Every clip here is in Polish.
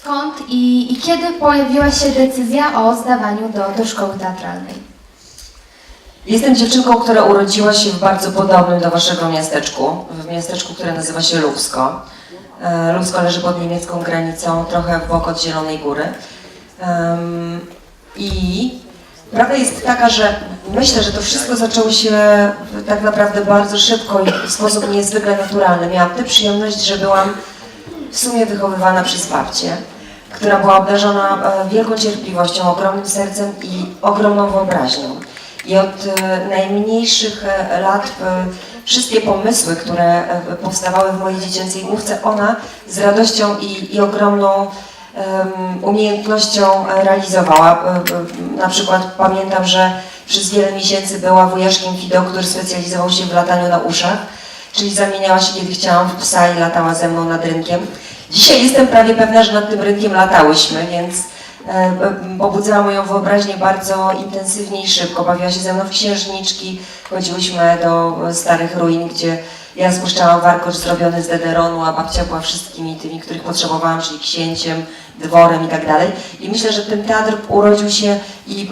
Skąd i, i kiedy pojawiła się decyzja o zdawaniu do, do szkoły teatralnej? Jestem dziewczynką, która urodziła się w bardzo podobnym do waszego miasteczku, w miasteczku, które nazywa się Lubsko. E, Lubsko leży pod niemiecką granicą, trochę w bok od Zielonej Góry. I prawda jest taka, że myślę, że to wszystko zaczęło się tak naprawdę bardzo szybko i w sposób niezwykle naturalny. Miałam tę przyjemność, że byłam w sumie wychowywana przez babcię, która była obdarzona e, wielką cierpliwością, ogromnym sercem i ogromną wyobraźnią. I od e, najmniejszych e, lat wszystkie pomysły, które powstawały w mojej dziecięcej główce, ona z radością i, i ogromną umiejętnością realizowała. Na przykład pamiętam, że przez wiele miesięcy była wujaszkiem Fido, który specjalizował się w lataniu na uszach, czyli zamieniała się kiedy chciałam w psa i latała ze mną nad rynkiem. Dzisiaj jestem prawie pewna, że nad tym rynkiem latałyśmy, więc e, e, pobudzała moją wyobraźnię bardzo intensywnie i szybko. Bawiła się ze mną w księżniczki, chodziłyśmy do starych ruin, gdzie ja spuszczałam warkocz zrobiony z dederonu, a babcia była wszystkimi tymi, których potrzebowałam, czyli księciem, dworem i tak dalej. I myślę, że ten teatr urodził się i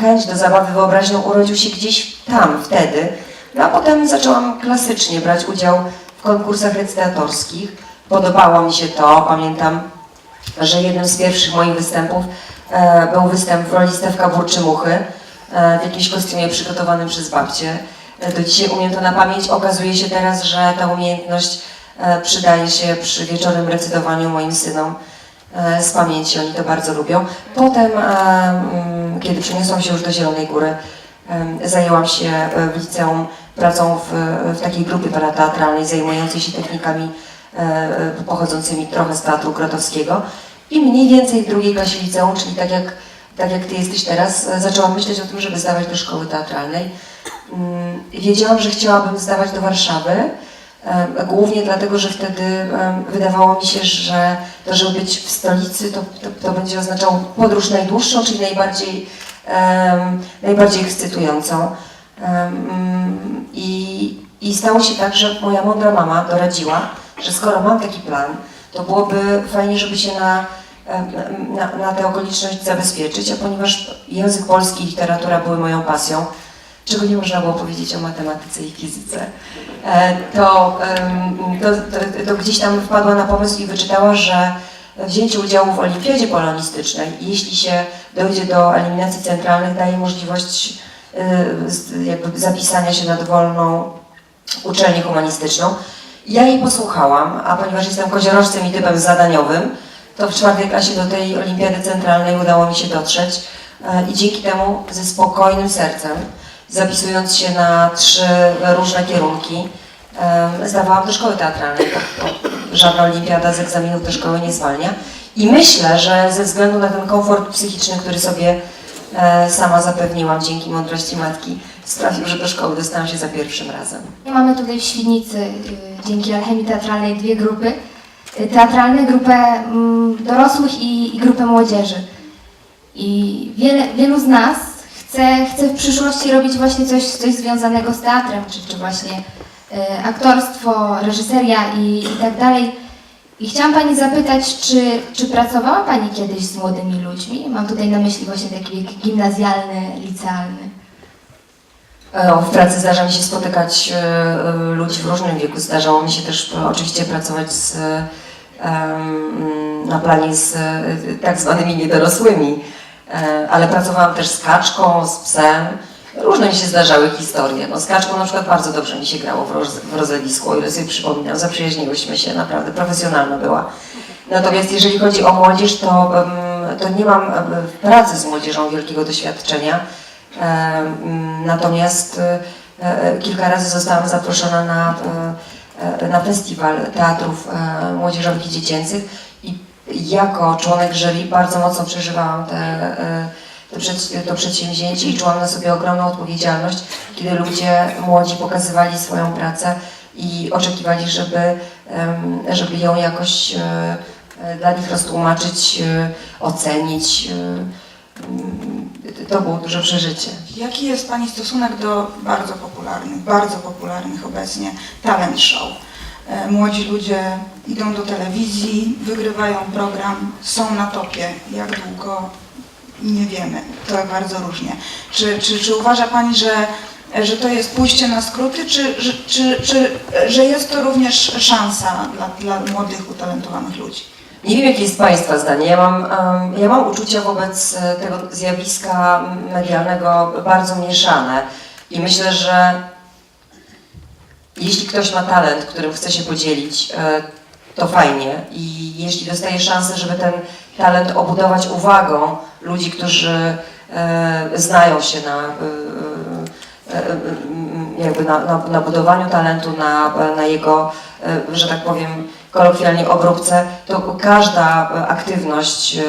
chęć do zabawy wyobraźnią urodził się gdzieś tam, wtedy. No a potem zaczęłam klasycznie brać udział w konkursach recytatorskich. Podobało mi się to, pamiętam, że jednym z pierwszych moich występów e, był występ w roli Stewka Burczymuchy e, w jakimś kostiumie przygotowanym przez babcię. E, do dzisiaj umiem to na pamięć. Okazuje się teraz, że ta umiejętność e, przydaje się przy wieczornym recytowaniu moim synom e, z pamięci. Oni to bardzo lubią. Potem, e, mm, kiedy przeniosłam się już do Zielonej Góry, em, zajęłam się e, w liceum pracą w, w takiej grupie parateatralnej zajmującej się technikami e, e, pochodzącymi trochę z teatru grotowskiego i mniej więcej w drugiej klasie liceum, czyli tak jak, tak jak Ty jesteś teraz, e, zaczęłam myśleć o tym, żeby zdawać do szkoły teatralnej. Mm, Wiedziałam, że chciałabym zdawać do Warszawy, e, głównie dlatego, że wtedy wydawało mi się, że to, żeby być w stolicy, to, to, to będzie oznaczało podróż najdłuższą, czyli najbardziej, najbardziej ekscytującą. I, I stało się tak, że moja mądra mama doradziła, że skoro mam taki plan, to byłoby fajnie, żeby się na, na, na tę okoliczność zabezpieczyć, a ponieważ język polski i literatura były moją pasją, czego nie można było powiedzieć o matematyce i fizyce, e, to, to, to, to gdzieś tam wpadła na pomysł i wyczytała, że wzięcie udziału w olimpiadzie polonistycznej, jeśli się dojdzie do eliminacji centralnych, daje możliwość z- jakby zapisania się na dowolną uczelnię humanistyczną. Ja jej posłuchałam, a ponieważ jestem koziorożcem i typem zadaniowym, to w czwartej klasie do tej olimpiady centralnej udało mi się dotrzeć e, i dzięki temu ze spokojnym sercem, zapisując się na trzy różne kierunki, zdawałam do szkoły teatralnej. To żadna olimpiada z egzaminów do szkoły nie zwalnia. I myślę, że ze względu na ten komfort psychiczny, który sobie e, sama zapewniłam dzięki mądrości matki, sprawił, że do szkoły dostałam się za pierwszym razem. Mamy tutaj w Świdnicy y, dzięki Alchemii Teatralnej dwie grupy. Y, Teatralne, grupę mm, dorosłych i, i grupę młodzieży. I wiele, wielu z nas chce, chce w przyszłości robić właśnie coś, coś związanego z teatrem, czy, czy właśnie y, aktorstwo, reżyseria i, i tak dalej. I chciałam Pani zapytać, czy, czy pracowała Pani kiedyś z młodymi ludźmi? Mam tutaj na myśli właśnie taki wiek gimnazjalny, licealny. E, W pracy zdarza mi się spotykać e, e, ludzi w różnym wieku. Zdarzało mi się też oczywiście pracować z, na planie z tak zwanymi niedorosłymi, ale pracowałam też z kaczką, z psem. Różne mi się zdarzały historie. No, z kaczką na przykład bardzo dobrze mi się grało w, roz, w rozelisku, o ile sobie przypominam. Zaprzyjaźniłyśmy się, naprawdę profesjonalna była. Natomiast jeżeli chodzi o młodzież, to, to nie mam w pracy z młodzieżą wielkiego doświadczenia. Em, Natomiast e, e, kilka razy zostałam zaproszona na, e, e, na festiwal teatrów e, młodzieżowych i dziecięcych i jako członek jury bardzo mocno przeżywałam te, e, te to przedsięwzięcie i czułam na sobie ogromną odpowiedzialność, kiedy ludzie młodzi pokazywali swoją pracę i oczekiwali, żeby, żeby ją jakoś e, e, dla nich roztłumaczyć, e, ocenić. To było duże przeżycie. Jaki jest Pani stosunek do bardzo popularnych, bardzo popularnych obecnie talent show? e, młodzi ludzie idą do telewizji, wygrywają program, są na topie. Jak długo? Nie wiemy. To bardzo różnie. Czy, czy, czy uważa Pani, że, że to jest pójście na skróty, czy, czy, czy, czy że jest to również szansa dla, dla młodych, utalentowanych ludzi? Nie wiem, jakie jest Państwa zdanie. Ja mam, ja mam uczucia wobec e, tego zjawiska medialnego bardzo mieszane i myślę, że jeśli ktoś ma talent, którym chce się podzielić, e, to fajnie i jeśli dostaje szansę, żeby ten talent obudować uwagą ludzi, którzy e, znają się na, jakby na, na, na budowaniu talentu, na, na jego, że tak powiem, kolokwialnie obróbce, to każda e, aktywność e,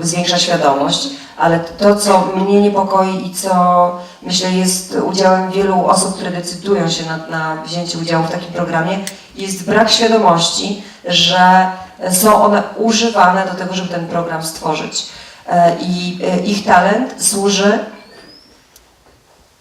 zwiększa świadomość, ale to, co mnie niepokoi i co myślę jest udziałem wielu osób, które decydują się na, na wzięcie udziału w takim programie, jest brak świadomości, że są one używane do tego, żeby ten program stworzyć. E, I ich talent służy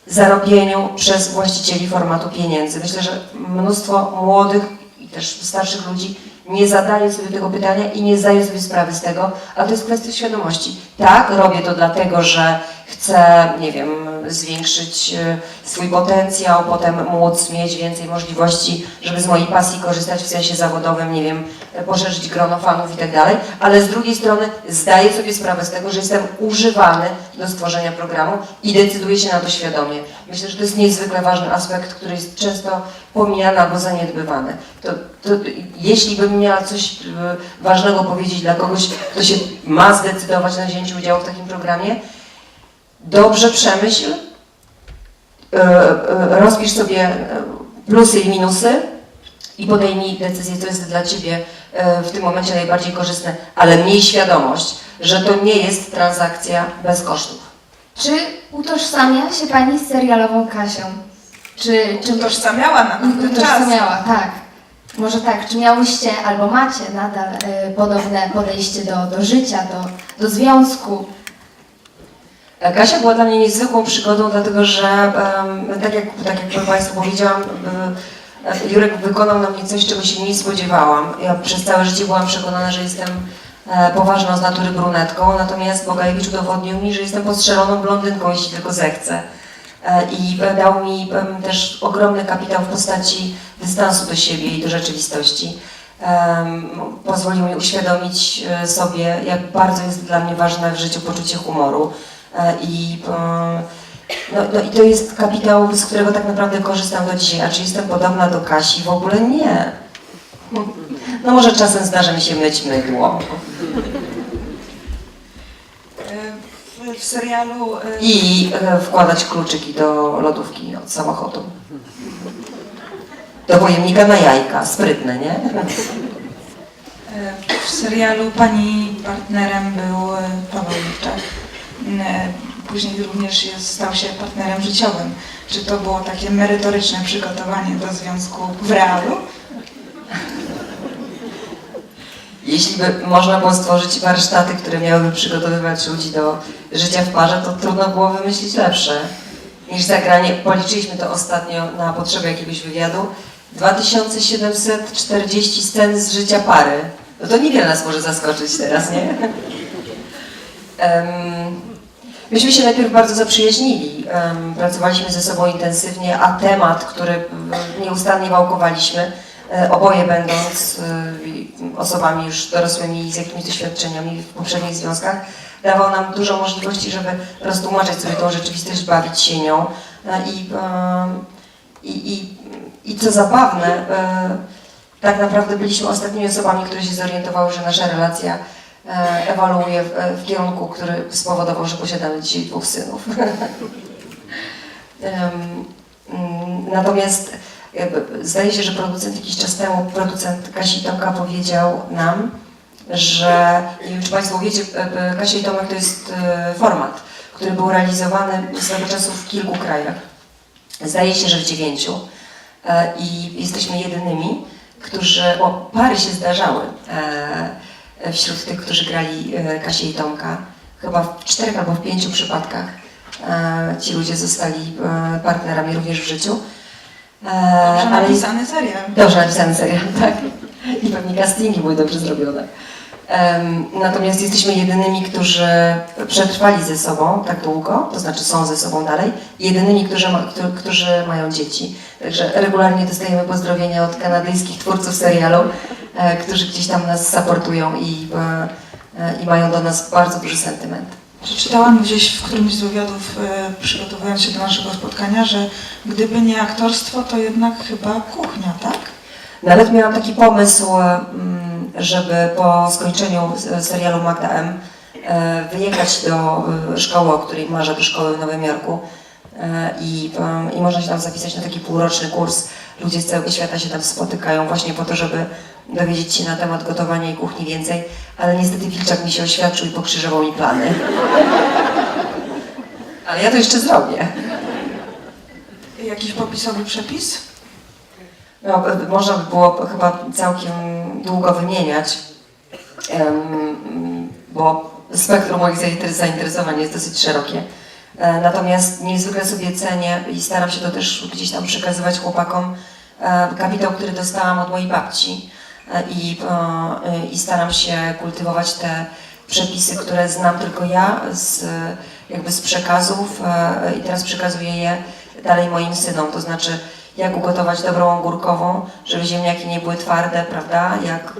zarobieniu przez właścicieli formatu pieniędzy. Myślę, że mnóstwo młodych też starszych ludzi nie zadaje sobie tego pytania i nie zdaje sobie sprawy z tego, a to jest kwestia świadomości. Tak, robię to dlatego, że chcę, nie wiem, zwiększyć e, swój potencjał, potem móc mieć więcej możliwości, żeby z mojej pasji korzystać w sensie zawodowym, nie wiem, poszerzyć grono fanów i tak dalej, ale z drugiej strony zdaję sobie sprawę z tego, że jestem używany do stworzenia programu i decyduję się na to świadomie. Myślę, że to jest niezwykle ważny aspekt, który jest często pomijany albo zaniedbywany. To, to, jeśli bym miała coś e, ważnego powiedzieć dla kogoś, kto się ma zdecydować na wzięcie udziału w takim programie, dobrze przemyśl, e, e, rozpisz sobie e, plusy i minusy i podejmij decyzję, co jest dla Ciebie w tym momencie najbardziej korzystne, ale miej świadomość, że to nie jest transakcja bez kosztów. Czy utożsamia się Pani z serialową Kasią? Czy, czy Utożsamiała na czas. utożsamiała, tak. Może tak, czy miałyście albo macie nadal y, podobne podejście do, do życia, do, do związku? E, Kasia była dla mnie niezwykłą przygodą, dlatego że, tak, jak, tak jak Państwu powiedziałam, e, e, Jurek wykonał na mnie coś, czego się nie spodziewałam. Ja przez całe życie byłam przekonana, że jestem e, poważną z natury brunetką, natomiast Bogajewicz udowodnił mi, że jestem postrzeloną blondynką, jeśli tylko zechcę. E, I e, dał mi też ogromny kapitał w postaci dystansu do siebie i do rzeczywistości. Pozwolił mi uświadomić e, sobie, jak bardzo jest dla mnie ważne w życiu poczucie humoru. E, I, e, no, no i to jest kapitał, z którego tak naprawdę korzystam do dzisiaj. A czy jestem podobna do Kasi? W ogóle nie. No może czasem zdarza mi się myć mydło. E, W, serialu I wkładać kluczyki do lodówki od samochodu. Do pojemnika na jajka. Sprytne, nie? W serialu pani partnerem był Paweł Lipczak. E, Później również jest, stał się partnerem życiowym. Czy to było takie merytoryczne przygotowanie do związku w realu? Jeśli by można było stworzyć warsztaty, które miałyby przygotowywać ludzi do życia w parze, to trudno było wymyślić lepsze niż zagranie. Policzyliśmy to ostatnio na potrzeby jakiegoś wywiadu. 2740 scen z życia pary. No to niewiele nas może zaskoczyć teraz, nie? Myśmy się najpierw bardzo zaprzyjaźnili. pracowaliśmy ze sobą intensywnie, a temat, który nieustannie wałkowaliśmy, e, oboje będąc e, osobami już dorosłymi z jakimiś doświadczeniami w poprzednich związkach, dawał nam dużo możliwości, żeby roztłumaczyć sobie tą rzeczywistość, bawić się nią E, i, i, i, i co zabawne, tak naprawdę byliśmy ostatnimi osobami, które się zorientowały, że nasza relacja ewoluuje w, w kierunku, który spowodował, że posiadamy dzisiaj dwóch synów. Mm, Natomiast zdaje się, że producent jakiś czas temu, producent Kasi Tomka powiedział nam, że, nie wiem czy Państwo wiecie, e, e, Kasia i Tomek to jest e, format, który był realizowany swego czasu w kilku krajach. Zdaje się, że w dziewięciu. E, I jesteśmy jedynymi, którzy, bo pary się zdarzały e, wśród tych, którzy grali e, Kasię i Tomka. Chyba w czterech albo w pięciu przypadkach e, ci ludzie zostali e, partnerami również w życiu. E, Dobrze ale- napisany serial. Dobrze napisany serial, tak. I pewnie castingi były dobrze zrobione. Natomiast jesteśmy jedynymi, którzy przetrwali ze sobą tak długo, to znaczy są ze sobą dalej, jedynymi, którzy, ma, którzy, mają dzieci. Także regularnie dostajemy pozdrowienia od kanadyjskich twórców serialu, e, którzy gdzieś tam nas supportują i, e, e, i mają do nas bardzo duży sentyment. Przeczytałam gdzieś w którymś z wywiadów, e, przygotowując się do naszego spotkania, że gdyby nie aktorstwo, to jednak chyba kuchnia, tak? Nawet miałam taki pomysł, mm, żeby po skończeniu serialu Magda M e, wyjechać do e, szkoły, o której marzę, do szkoły w Nowym Jorku E, i, i można się tam zapisać na taki półroczny kurs. Ludzie z całego świata się tam spotykają właśnie po to, żeby dowiedzieć się na temat gotowania i kuchni więcej, ale niestety Wilczak mi się oświadczył i pokrzyżował mi plany. Ale ja to jeszcze zrobię. Jakiś popisowy przepis? No, można by było chyba całkiem długo wymieniać, bo spektrum moich zainteres- zainteresowań jest dosyć szerokie. E, Natomiast niezwykle sobie cenię i staram się to też gdzieś tam przekazywać chłopakom e, kapitał, który dostałam od mojej babci i, e, i staram się kultywować te przepisy, które znam tylko ja z, jakby z przekazów e, i teraz przekazuję je dalej moim synom, to znaczy jak ugotować dobrą ogórkową, żeby ziemniaki nie były twarde, prawda? Jak,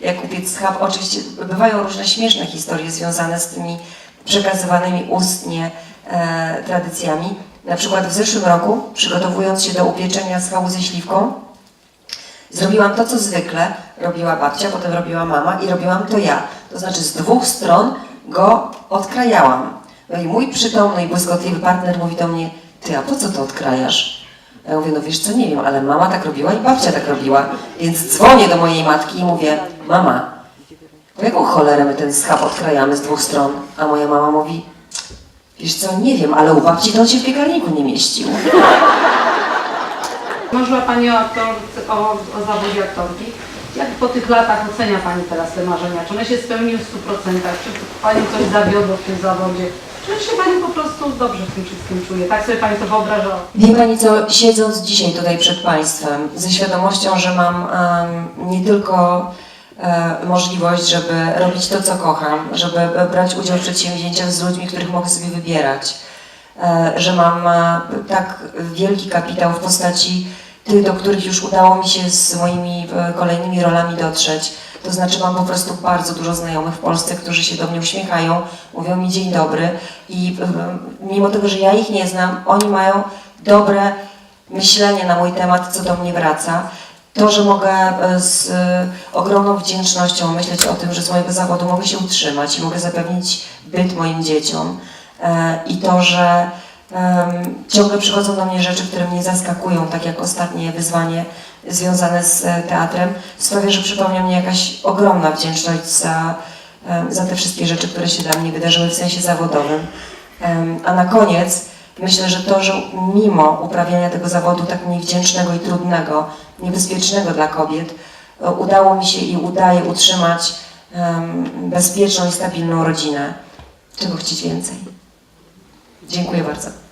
e, jak upiec schab. Oczywiście bywają różne śmieszne historie związane z tymi przekazywanymi ustnie e, tradycjami. Na przykład w zeszłym roku, przygotowując się do upieczenia schabu ze śliwką, zrobiłam to, co zwykle robiła babcia, potem robiła mama i robiłam to ja. To znaczy z dwóch stron go odkrajałam. No i mój przytomny i błyskotliwy partner mówi do mnie, ty, a po co to odkrajasz? Ja mówię, no wiesz co, nie wiem, ale mama tak robiła i babcia tak robiła. Więc dzwonię do mojej matki i mówię, mama, po jaką cholerę my ten schab odkrajamy z dwóch stron? A moja mama mówi, wiesz co, nie wiem, ale u babci to on się w piekarniku nie mieścił. Marzyła Pani o, o, o zawodzie aktorki. Jak po tych latach ocenia Pani teraz te marzenia? Czy one się spełniły w 100%? Czy Pani coś zawiodło w tym zawodzie? Czy się Pani po prostu dobrze w tym wszystkim czuje? Tak sobie Pani to wyobrażała? Wie Pani co, siedząc dzisiaj tutaj przed Państwem, ze świadomością, że mam em, nie tylko e, możliwość, żeby robić to, co kocham, żeby e, brać udział w przedsięwzięciach z ludźmi, których mogę sobie wybierać, e, że mam tak wielki kapitał w postaci tych, do których już udało mi się z moimi e, kolejnymi rolami dotrzeć. To znaczy mam po prostu bardzo dużo znajomych w Polsce, którzy się do mnie uśmiechają, mówią mi dzień dobry i e, mimo tego, że ja ich nie znam, oni mają dobre myślenie na mój temat, co do mnie wraca. To, że mogę e, z ogromną wdzięcznością myśleć o tym, że z mojego zawodu mogę się utrzymać i mogę zapewnić byt moim dzieciom. I to, że ciągle przychodzą do mnie rzeczy, które mnie zaskakują, tak jak ostatnie wyzwanie związane z e, teatrem, sprawia, że przypomnia mnie jakaś ogromna wdzięczność za, za te wszystkie rzeczy, które się dla mnie wydarzyły w sensie zawodowym. A na koniec myślę, że to, że mimo uprawiania tego zawodu tak niewdzięcznego i trudnego, niebezpiecznego dla kobiet, e, udało mi się i udaje utrzymać bezpieczną i stabilną rodzinę. Czego chcieć więcej? Dziękuję bardzo.